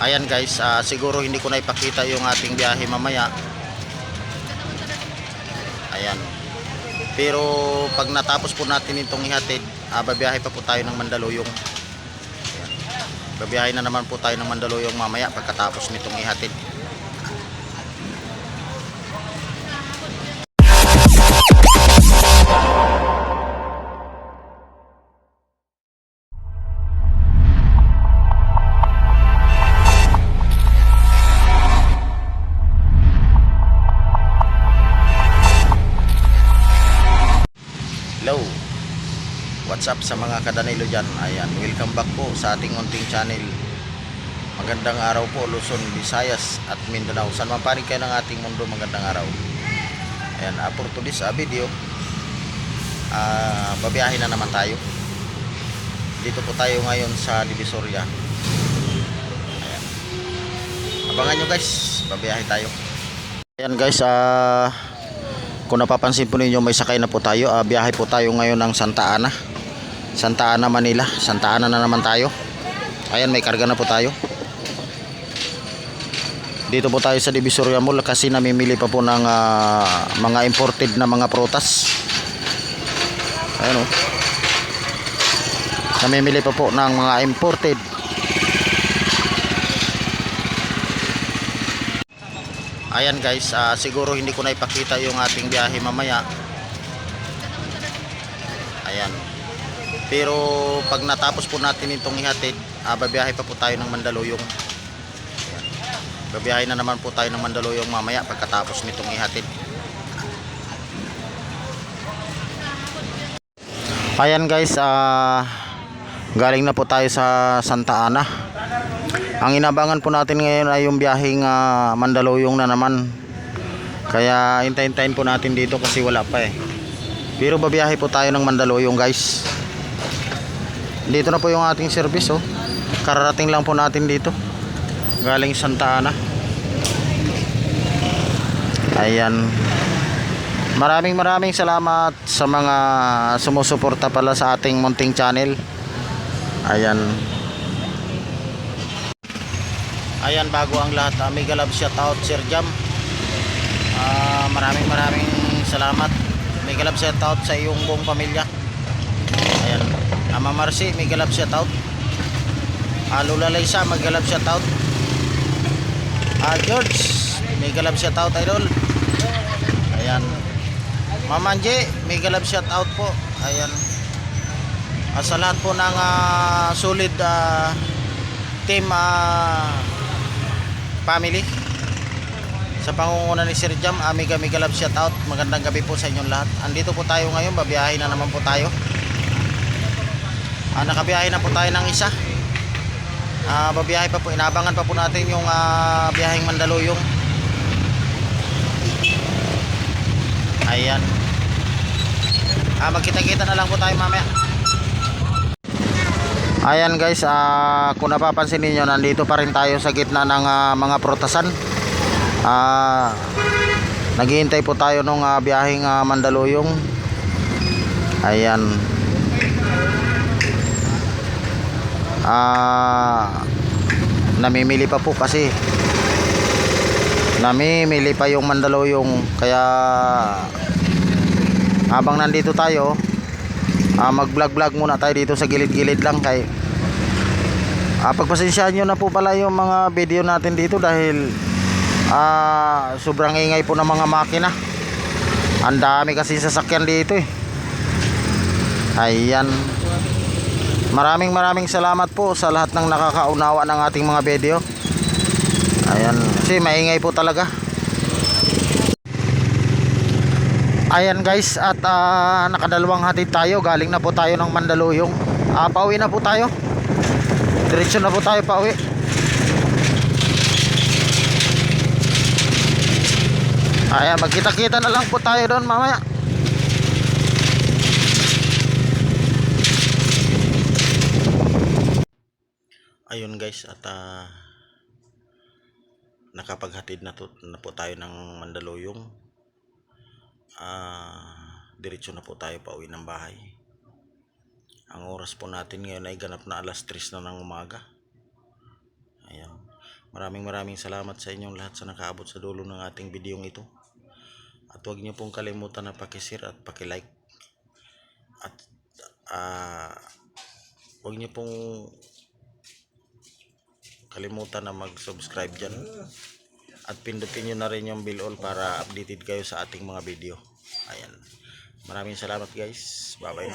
Ayan guys, ah, siguro hindi ko na ipakita yung ating biyahe mamaya. Ayan. Pero pag natapos po natin itong ihatid, ah, babiyahe pa po tayo ng Mandaluyong. Babiyahe na naman po tayo ng Mandaluyong mamaya pagkatapos nitong ihatid. What's up sa mga kadanilo dyan? Ayan, welcome back po sa ating unting channel. Magandang araw po Luzon, Visayas at Mindanao. Saan man panig kayo ng ating mundo, magandang araw. Ayan, uh, for today's uh, video, ah babiyahin na naman tayo. Dito po tayo ngayon sa Divisoria. Ayan. Abangan nyo guys, babiyahe tayo. Ayan guys, ah kung napapansin po ninyo may sakay na po tayo Ah, biyahe po tayo ngayon ng Santa Ana Santa Ana Manila. Santa Ana na naman tayo. Ayan may karga na po tayo. Dito po tayo sa Divisoria Mall kasi namimili pa po ng ah, mga imported na mga prutas. Ayan o namimili pa po ng mga imported. Ayan guys, ah, siguro hindi ko na ipakita yung ating biyahe mamaya. Pero pag natapos po natin itong ihatid, ah, babiyahe pa po tayo ng Mandaluyong. Ayan. Babiyahe na naman po tayo ng Mandaluyong mamaya pagkatapos nitong ihatid. Ayan guys, ah, galing na po tayo sa Santa Ana. Ang inabangan po natin ngayon ay yung biyaheng ah, Mandaluyong na naman. Kaya hintayin-hintayin po natin dito kasi wala pa eh. Pero babiyahe po tayo ng Mandaluyong guys. Dito na po yung ating service oh. Kararating lang po natin dito. Galing Santa Ana. Ayan. Maraming maraming salamat sa mga sumusuporta pala sa ating munting channel. Ayan. Ayan bago ang lahat, uh, mega love shout out Sir Jam. Ah, maraming maraming salamat. Mega love shout out sa iyong buong pamilya. Ayan. Ama Marcy, mega love shout out. Ah, Lola Liza, mega love shout out. Ah, George, mega love shout out idol. Ayan. Mama Anje, mega love shout out po. Ayan. Ah, sa lahat po ng ah, solid ah, team ah, family sa pangunguna ni Sir Jam amiga amiga love shout out magandang gabi po sa inyong lahat andito po tayo ngayon babiyahe na naman po tayo ah, nakabiyahe na po tayo ng isa ah, babiyahe pa po inabangan pa po natin yung ah, biyaheng Mandaluyong ayan ah, magkita kita na lang po tayo mamaya Ayan guys, ah, kung napapansin niyo nandito pa rin tayo sa gitna ng ah, mga protasan. Ah, naghihintay po tayo nung ah, biyaheng ah, Mandaluyong. Ayan. Ah, namimili pa po kasi. Namimili pa yung Mandaluyong kaya habang nandito tayo ah, mag vlog vlog muna tayo dito sa gilid gilid lang kay ah, pagpasensyahan nyo na po pala yung mga video natin dito dahil ah, sobrang ingay po ng mga makina. Ang dami kasi sasakyan dito eh. Ayan maraming maraming salamat po sa lahat ng nakakaunawa ng ating mga video. Ayan kasi maingay po talaga. Ayan guys at ah, nakadalawang hatid tayo. Galing na po tayo ng Mandaluyong. Ah, pauwi na po tayo. Diretso na po tayo pauwi. Ayan magkita kita na lang po tayo doon mamaya Ayun guys at ah, nakapaghatid na, to, na po tayo ng Mandaluyong ah diretso na po tayo pauwi ng bahay ang oras po natin ngayon ay ganap na alas 3 na ng umaga ayan Maraming maraming salamat sa inyong lahat sa nakaabot sa dulo ng ating videong ito. At huwag niyo pong kalimutan na pakishare at pakilike. At ah huwag niyo pong kalimutan na mag-subscribe dyan. At pindutin nyo na rin yung bell all para updated kayo sa ating mga video. Ayan. Maraming salamat guys. Bye bye.